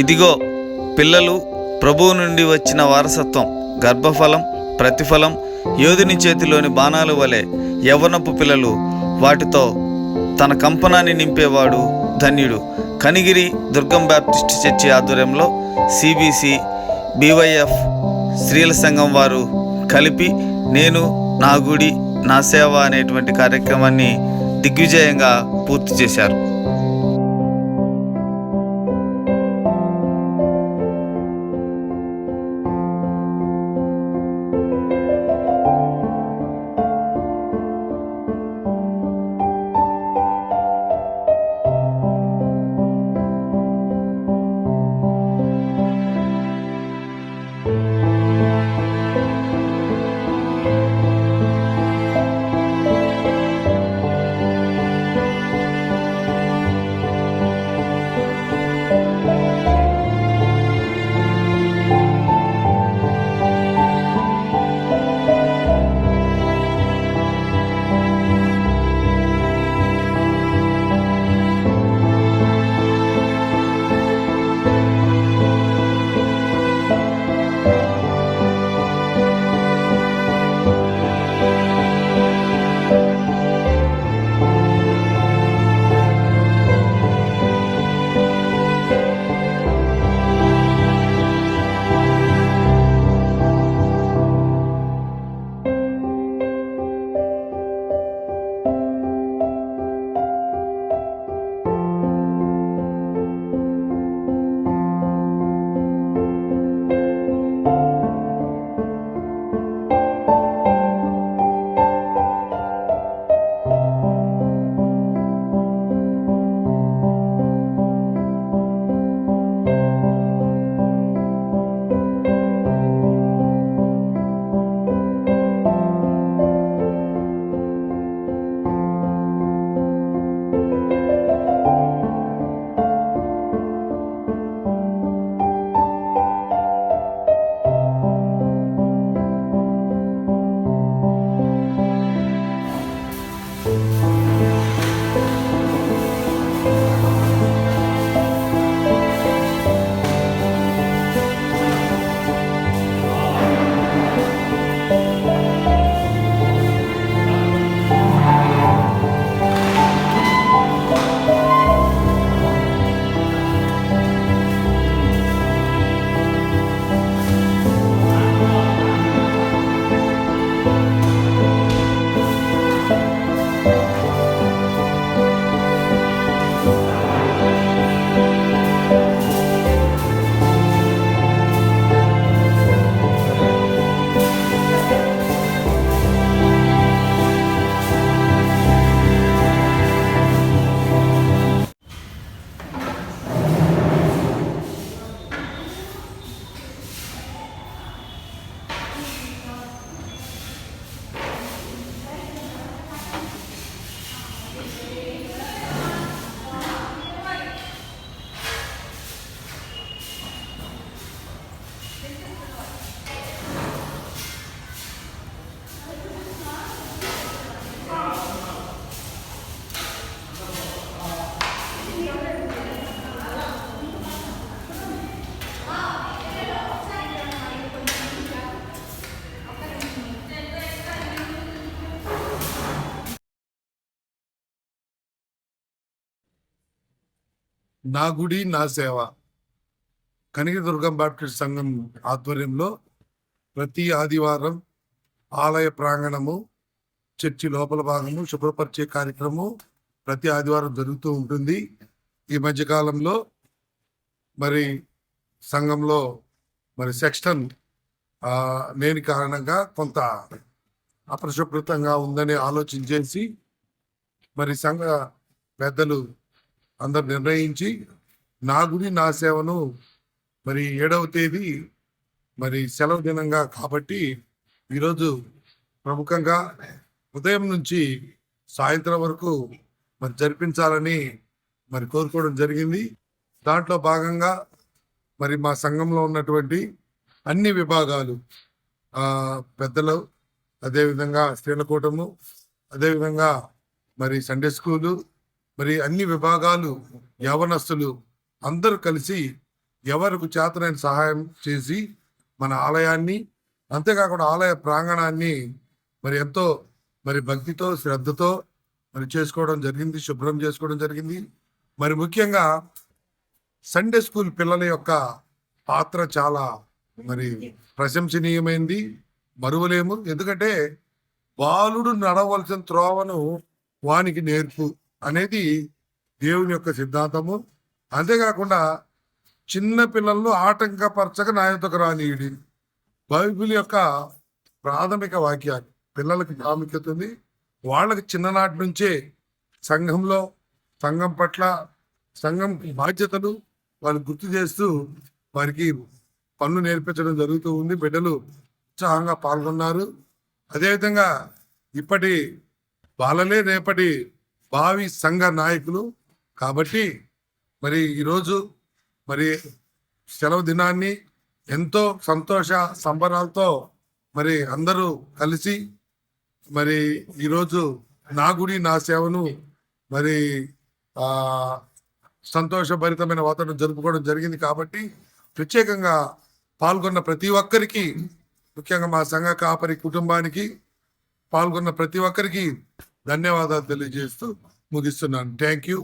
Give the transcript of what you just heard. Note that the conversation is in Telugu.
ఇదిగో పిల్లలు ప్రభువు నుండి వచ్చిన వారసత్వం గర్భఫలం ప్రతిఫలం యోధుని చేతిలోని బాణాలు వలె యవ్వనపు పిల్లలు వాటితో తన కంపనాన్ని నింపేవాడు ధన్యుడు. కనిగిరి దుర్గం బ్యాప్టిస్ట్ చర్చి ఆధ్వర్యంలో సిబిసి బీవైఎఫ్ స్త్రీల సంఘం వారు కలిపి నేను నా గుడి నా సేవ అనేటువంటి కార్యక్రమాన్ని దిగ్విజయంగా పూర్తి చేశారు. నా గుడి నా సేవ. కనిక దుర్గం బాప్టిస్ట్ సంఘం ఆధ్వర్యంలో ప్రతి ఆదివారం ఆలయ ప్రాంగణము చర్చి లోపల భాగము శుభ్రపరిచే కార్యక్రమం ప్రతి ఆదివారం జరుగుతూ ఉంటుంది. ఈ మధ్యకాలంలో మరి సంఘంలో మరి సెక్షన్ లేని కారణంగా కొంత అపరిశుభ్రతంగా ఉందని ఆలోచించేసి మరి సంఘ పెద్దలు అందరు నిర్ణయించి నా గుడి నా సేవను మరి ఏడవ తేదీ మరి సెలవు దినంగా కాబట్టి ఈరోజు ప్రముఖంగా ఉదయం నుంచి సాయంత్రం వరకు మరి జరిపించాలని మరి కోరుకోవడం జరిగింది. దాంట్లో భాగంగా మరి మా సంఘంలో ఉన్నటువంటి అన్ని విభాగాలు పెద్దలు అదేవిధంగా స్త్రీల కూటము అదేవిధంగా మరి సండే స్కూలు మరి అన్ని విభాగాలు యవనస్తులు అందరూ కలిసి ఎవరికి చేతనైన సహాయం చేసి మన ఆలయాన్ని అంతేకాకుండా ఆలయ ప్రాంగణాన్ని మరి ఎంతో మరి భక్తితో శ్రద్ధతో మరి చేసుకోవడం జరిగింది శుభ్రం చేసుకోవడం జరిగింది. మరి ముఖ్యంగా సండే స్కూల్ పిల్లల యొక్క పాత్ర చాలా మరి ప్రశంసనీయమైంది. మరువలేము. ఎందుకంటే బాలుడు నడవలసిన త్రోవను వానికి నేర్పు అనేది దేవుని యొక్క సిద్ధాంతము. అంతేకాకుండా చిన్న పిల్లలను ఆటంకపరచక నాయతకు రానియుడి. బైబిల్ యొక్క ప్రాథమిక వాక్యాలు పిల్లలకు ప్రాముఖ్యత ఉంది. వాళ్ళకి చిన్ననాటి నుంచే సంఘంలో సంఘం పట్ల సంఘం బాధ్యతలు వాళ్ళు గుర్తు చేస్తూ వారికి పనులు నేర్పించడం జరుగుతూ ఉంది. బిడ్డలు ఉత్సాహంగా పాల్గొన్నారు. అదేవిధంగా ఇప్పటి బాలలే రేపటి భావి సంఘ నాయకులు కాబట్టి మరి ఈరోజు మరి సెలవు దినాన్ని ఎంతో సంతోష సంబరాలతో మరి అందరూ కలిసి మరి ఈరోజు నా గుడి నా సేవను మరి సంతోషభరితమైన వాతావరణం జరుపుకోవడం జరిగింది కాబట్టి ప్రత్యేకంగా పాల్గొన్న ప్రతి ఒక్కరికి ముఖ్యంగా మా సంఘ కాపరి కుటుంబానికి పాల్గొన్న ప్రతి ఒక్కరికి ధన్యవాదాలు తెలియజేస్తూ ముగిస్తున్నాను. Thank you